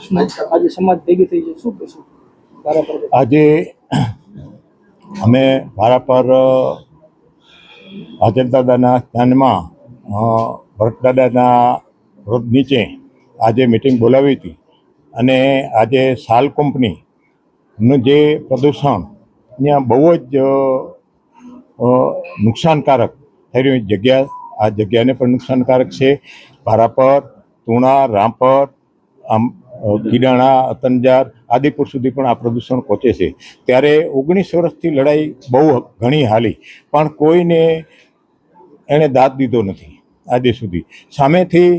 આજે સમાજ ભેગી થઈ છે. શું કહેશું? આજે અમે ભારા પર હાજરદાદાના સ્થાનમાં અ, ભરતદાદાના રોજ નીચે આજે મિટિંગ બોલાવી હતી. અને આજે સાલ કંપનીનું જે પ્રદૂષણ ત્યાં બહુ જ નુકસાનકારક થઈ રહ્યું જગ્યા આ જગ્યાને પણ નુકસાનકારક છે. ભારાપર તુણા રામપર આમ કીડાણા અતંજાર આદિપુર સુધી પણ આ પ્રદૂષણ પહોંચે છે. ત્યારે ઓગણીસ વર્ષથી લડાઈ બહુ ઘણી હાલી, પણ કોઈને એણે દાદ દીધો નથી આજે સુધી. સામેથી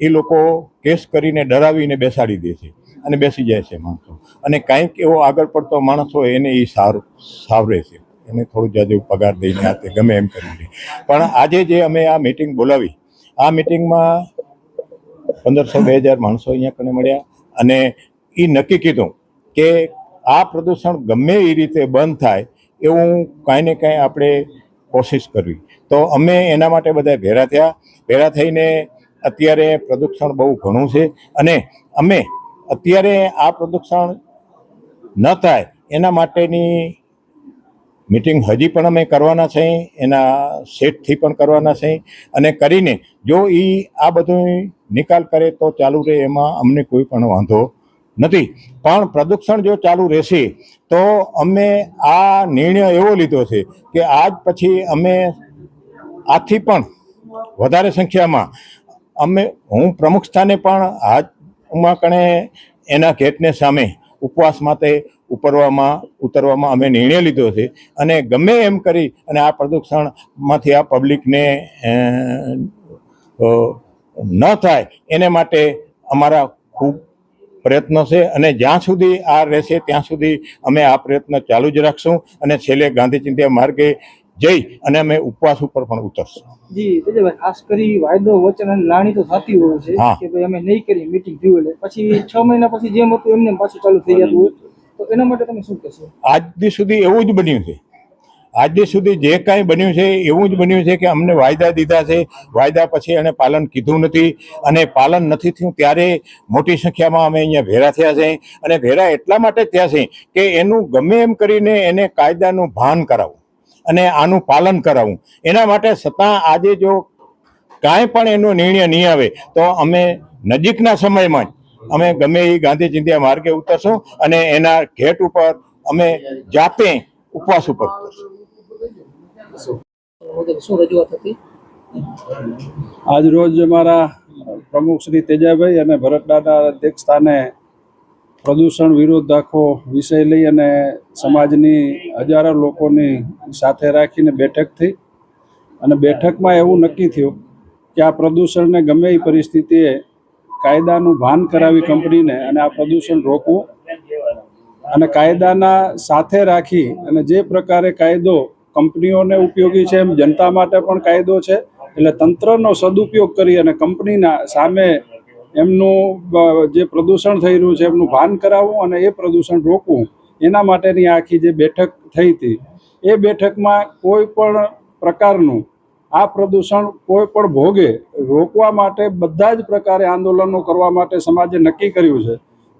એ લોકો કેસ કરીને ડરાવીને બેસાડી દે છે અને બેસી જાય છે માણસો. અને કાંઈક એવો આગળ પડતો માણસ હોય એને એ સાર, સાવરે છે. એને થોડું જાજુ પગાર દઈને આ તે ગમે એમ કરીને પણ આજે જે અમે આ મિટિંગ બોલાવી, આ મિટિંગમાં પંદરસો બે હજાર માણસો અહીંયા કને મળ્યા. અને એ નક્કી કીધું કે આ પ્રદૂષણ ગમે એ રીતે બંધ થાય એવું કાંઈ ને કાંઈ આપણે કોશિશ કરવી. તો અમે એના માટે બધા ભેરા થયા. ભેરા થઈને અત્યારે પ્રદૂષણ બહુ ઘણું છે અને અમે અત્યારે આ પ્રદૂષણ ન થાય એના માટેની મિટિંગ હજી પણ અમે કરવાના છે, એના સેટથી પણ કરવાના છે. અને કરીને જો એ આ બધું નિકાલ કરે તો ચાલુ રહે, એમાં અમને કોઈ પણ વાંધો નથી. પણ પ્રદૂષણ જો ચાલુ રહેશે, તો અમે આ નિર્ણય એવો લીધો છે કે આજ પછી અમે આથી પણ વધારે સંખ્યામાં અમે, હું પ્રમુખ સ્થાને પણ હાથમાં કણે એના ગેટને સામે ઉપવાસ માટે ઉપરવામાં, ઉતરવામાં અમે નિર્ણય લીધો છે. અને ગમે એમ કરી અને આ પ્રદૂષણમાંથી આ પબ્લિકને ન થાય, એને માટે અમારા ખૂબ પ્રયત્નો છે અને જ્યાં સુધી આ રહેશે, ત્યાં સુધી અમે આ પ્રયત્ન ચાલુ જ રાખશું. અને છેલ્લે ગાંધી ચિંતા માર્ગે જઈ અને અમે ઉપવાસ ઉપર પણ ઉતરશું. જી તેજભાઈ ખાસ કરી વાયદો વચન અને લાણી તો થતી હોય છે કે ભાઈ અમે નહીં કરી મીટિંગ થયું એટલે. પછી છ મહિના પછી જેમ હતું એમને એમ પાછું ચાલુ થઈ જતું હોય. તો એના માટે તમે શું કહેશો? આજ સુધી એવું જ બન્યું છે. આજ સુધી જે કાંઈ બન્યું છે એવું જ બન્યું છે કે અમને વાયદા દીધા છે. વાયદા પછી એને પાલન કીધું નથી અને પાલન નથી થયું ત્યારે મોટી સંખ્યામાં અમે અહીંયા ભેરા થયા છે. અને ભેરા એટલા માટે થયા છે કે એનું ગમે એમ કરીને એને કાયદાનું ભાન કરાવવું. અને આનું પાલન કરાવવું એના માટે છતાં આજે જો કાંઈ પણ એનો નિર્ણય નહીં આવે તો અમે નજીકના સમયમાં જ અમે ગમે એ ગાંધી ચિંધ્યા માર્ગે ઉતરશું અને એના ઘેટ ઉપર અમે જાતે ઉપવાસ ઉપર ઉતરશું. આજ રોજ અમારા પ્રમુખ શ્રી તેજાભાઈ અને ભરતદાદા અધ્યક્ષ સ્થાને પ્રદૂષણ વિરુદ્ધ આખો વિષય લઈ અને સમાજની હજારો લોકોની સાથે રાખીને બેઠક થઈ અને બેઠકમાં એવું નક્કી થયું કે આ પ્રદૂષણને ગમે એ પરિસ્થિતિએ કાયદાનું ભાન કરાવી કંપનીને અને આ પ્રદૂષણ રોકવું અને કાયદાના સાથે રાખી અને જે પ્રકારે કાયદો કંપનીઓને ઉપયોગી છે એમ જનતા માટે પણ કાયદો છે, એટલે તંત્રનો સદુપયોગ કરી અને કંપનીના સામે એમનું જે પ્રદૂષણ થઈ રહ્યું છે, એમનું ભાન કરાવવું અને એ પ્રદૂષણ રોકવું. એના માટેની આખી જે બેઠક થઈ હતી, એ બેઠકમાં કોઈ પણ પ્રકારનું આ પ્રદૂષણ કોઈ પણ ભોગે રોકવા માટે બધા જ પ્રકારે આંદોલનો કરવા માટે સમાજે નક્કી કર્યું છે.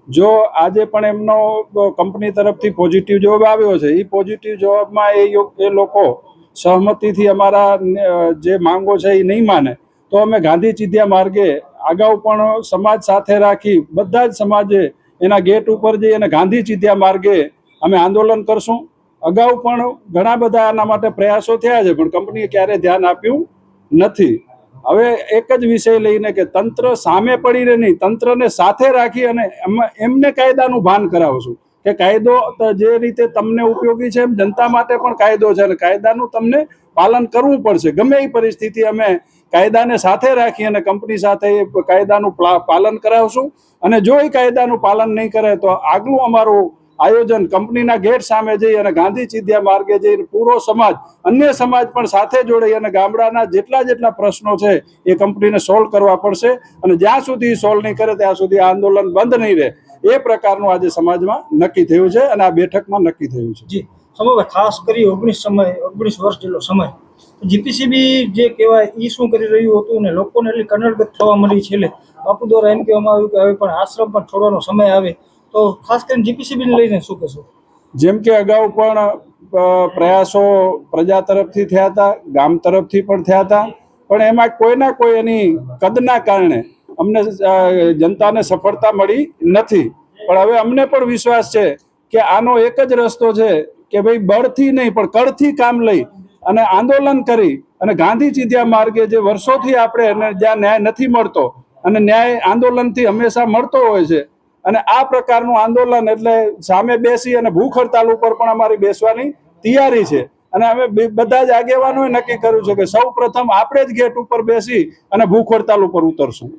જો આજે પણ એમનો કંપની તરફથી પોઝિટિવ જવાબ આવ્યો છે, એ પોઝિટિવ જવાબમાં એ એ લોકો સહમતિથી અમારા જે માંગો છે એ નહીં માને, તો અમે ગાંધી ચિંધ્યા માર્ગે અગાઉ પણ સમાજ સાથે રાખી બધા જ સમાજે એના ગેટ ઉપર જઈ અને ગાંધી ચિંધ્યા માર્ગે અમે આંદોલન કરશું. અગાઉ પણ ઘણા બધા આના માટે પ્રયાસો થયા છે, પણ કંપનીએ ક્યારેય ધ્યાન આપ્યું નથી. હવે એક જ વિષય લઈને કે તંત્ર સામે પડીને નહીં, તંત્રને સાથે રાખી અને એમાં, એમને કાયદાનું ભાન કરાવશું. કે કાયદો જે રીતે તમને ઉપયોગી છે એમ જનતા માટે પણ કાયદો છે અને કાયદાનું તમને પાલન કરવું પડશે. ગમે એ પરિસ્થિતિ અમે કાયદાને સાથે રાખી અને કંપની સાથે એ કાયદાનું પ્લા- પાલન કરાવશું. અને જો એ કાયદાનું પાલન નહીં કરે તો આગલું અમારું આયોજન કંપનીના ગેટ સામે જઈ અને ગાંધી ચિંધ્યા માર્ગે જઈને પૂરો સમાજ, અન્ય સમાજ પણ સાથે જોડાઈ અને ગામડાના જેટલા જેટલા પ્રશ્નો છે એ કંપનીને સોલ્વ કરવા પડશે. અને જ્યાં સુધી સોલ્વ નહીં કરે ત્યાં સુધી આ આંદોલન બંધ નહીં રહે. એ પ્રકારનું આજે સમાજમાં નક્કી થયું છે અને આ બેઠકમાં નક્કી થયું છે. જી. સમય ખાસ કરી ઓગણીસ સમય, ઓગણીસ વર્ષ જેટલો સમય. જીપીસીબી જે કહેવાય એ શું કરી રહ્યું હતું ને લોકોને એટલી કનડગત થવા મળી છેલ્લે. બાપુ દ્વારા એમ કહેવામાં આવ્યું કે હવે પણ આશ્રમ પણ છોડવાનો સમય આવે. તો ખાસ કરીને જીપીસીબીને લઈને શું કહેશો? જેમ કે અગાઉ પણ પ્રયાસો પ્રજા તરફથી થયા હતા, ગામ તરફથી પણ થયા હતા. પણ એમાં કોઈના કોઈ એની કદના કારણે અમને જનતાને સફળતા મળી નથી. પણ હવે અમને પણ વિશ્વાસ છે કે આનો એક જ રસ્તો છે કે ભાઈ બળથી નહીં, પણ કળથી કામ લઈ અને આંદોલન કરી અને ગાંધી ત્યાં માર્ગે જે વર્ષોથી આપણે એને જ્યાં ન્યાય નથી મળતો અને ન્યાય આંદોલનથી હંમેશા મળતો હોય છે અને આ પ્રકારનું આંદોલન એટલે સામે બેસી અને ભૂખ હડતાલ ઉપર પણ અમારી બેસવાની તૈયારી છે. અને અમે બધા જ આગેવાનોએ નક્કી કર્યું છે કે સૌ પ્રથમ આપણે જ ગેટ ઉપર બેસી અને ભૂખ હડતાલ ઉપર ઉતરશું.